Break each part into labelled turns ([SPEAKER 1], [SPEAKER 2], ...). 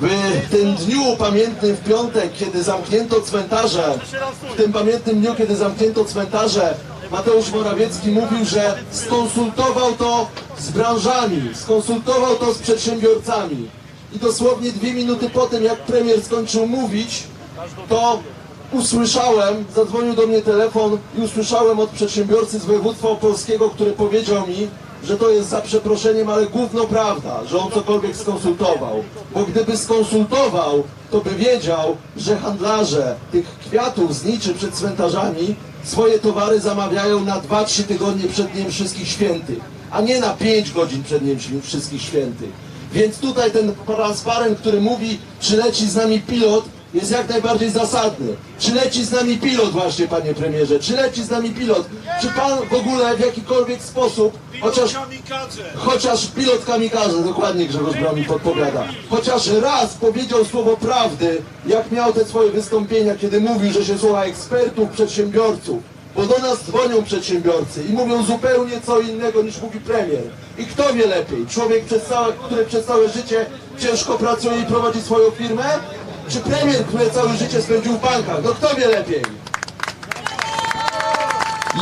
[SPEAKER 1] W tym dniu pamiętnym w piątek, kiedy zamknięto cmentarze, w tym pamiętnym dniu, kiedy zamknięto cmentarze, Mateusz Morawiecki mówił, że skonsultował to z branżami, skonsultował to z przedsiębiorcami. I dosłownie dwie minuty po tym, jak premier skończył mówić, to usłyszałem, zadzwonił do mnie telefon i usłyszałem od przedsiębiorcy z województwa opolskiego, który powiedział mi, że to jest za przeproszeniem, ale gówno prawda, że on cokolwiek skonsultował. Bo gdyby skonsultował, to by wiedział, że handlarze tych kwiatów zniczy przed cmentarzami swoje towary zamawiają na 2-3 tygodnie przed Dniem Wszystkich Świętych, a nie na 5 godzin przed Dniem Wszystkich Świętych. Więc tutaj ten transparent, który mówi, czy leci z nami pilot, jest jak najbardziej zasadny. Czy leci z nami pilot właśnie, panie premierze? Czy leci z nami pilot? Czy pan w ogóle w jakikolwiek sposób, chociaż, chociaż pilot kamikaze, dokładnie Grzegorz Braun podpowiada, chociaż raz powiedział słowo prawdy, jak miał te swoje wystąpienia, kiedy mówił, że się słucha ekspertów, przedsiębiorców, bo do nas dzwonią przedsiębiorcy i mówią zupełnie co innego niż mówi premier. I kto wie lepiej? Człowiek, przez całe, który przez całe życie ciężko pracuje i prowadzi swoją firmę? Czy premier, który całe życie spędził w bankach? No kto wie lepiej?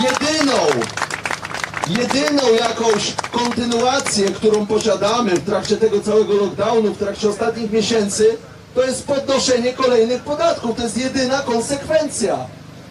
[SPEAKER 1] Jedyną, jedyną jakąś kontynuację, którą posiadamy w trakcie tego całego lockdownu, w trakcie ostatnich miesięcy, to jest podnoszenie kolejnych podatków. To jest jedyna konsekwencja.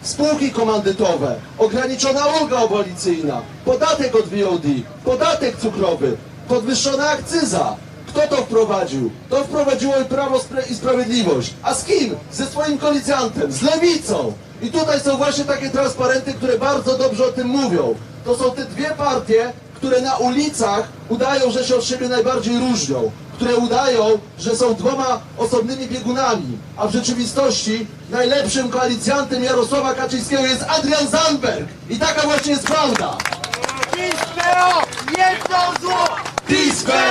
[SPEAKER 1] Spółki komandytowe, ograniczona ulga abolicyjna, podatek od VOD, podatek cukrowy, podwyższona akcyza. Kto to wprowadził? To wprowadziło Prawo i Sprawiedliwość. A z kim? Ze swoim koalicjantem, z Lewicą. I tutaj są właśnie takie transparenty, które bardzo dobrze o tym mówią. To są te dwie partie, które na ulicach udają, że się od siebie najbardziej różnią. Które udają, że są dwoma osobnymi biegunami. A w rzeczywistości najlepszym koalicjantem Jarosława Kaczyńskiego jest Adrian Zandberg. I taka właśnie jest prawda.
[SPEAKER 2] PiS-PO! Jedno zło!
[SPEAKER 1] PiS-PO!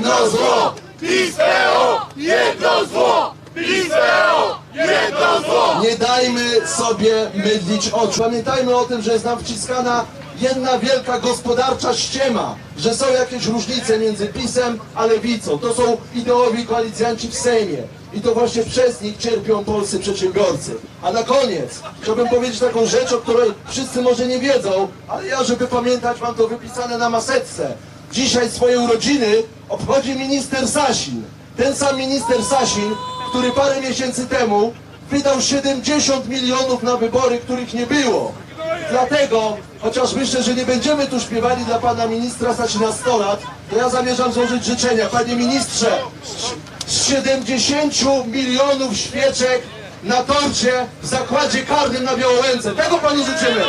[SPEAKER 1] Jedno zło!
[SPEAKER 2] PiS-PO! Jedno zło! PiS-PO! Jedno zło!
[SPEAKER 1] Nie dajmy sobie mydlić oczu. Pamiętajmy o tym, że jest nam wciskana jedna wielka gospodarcza ściema, że są jakieś różnice między PiSem a Lewicą. To są ideowi koalicjanci w Sejmie. I to właśnie przez nich cierpią polscy przedsiębiorcy. A na koniec chciałbym powiedzieć taką rzecz, o której wszyscy może nie wiedzą, ale ja, żeby pamiętać, mam to wypisane na maseczce. Dzisiaj swoje urodziny obchodzi minister Sasin. Ten sam minister Sasin, który parę miesięcy temu wydał 70 milionów na wybory, których nie było. Dlatego, chociaż myślę, że nie będziemy tu śpiewali dla pana ministra Sasina 100 lat, to ja zamierzam złożyć życzenia. Panie ministrze, z 70 milionów świeczek na torcie w zakładzie karnym na Białołęce. Tego panu życzymy.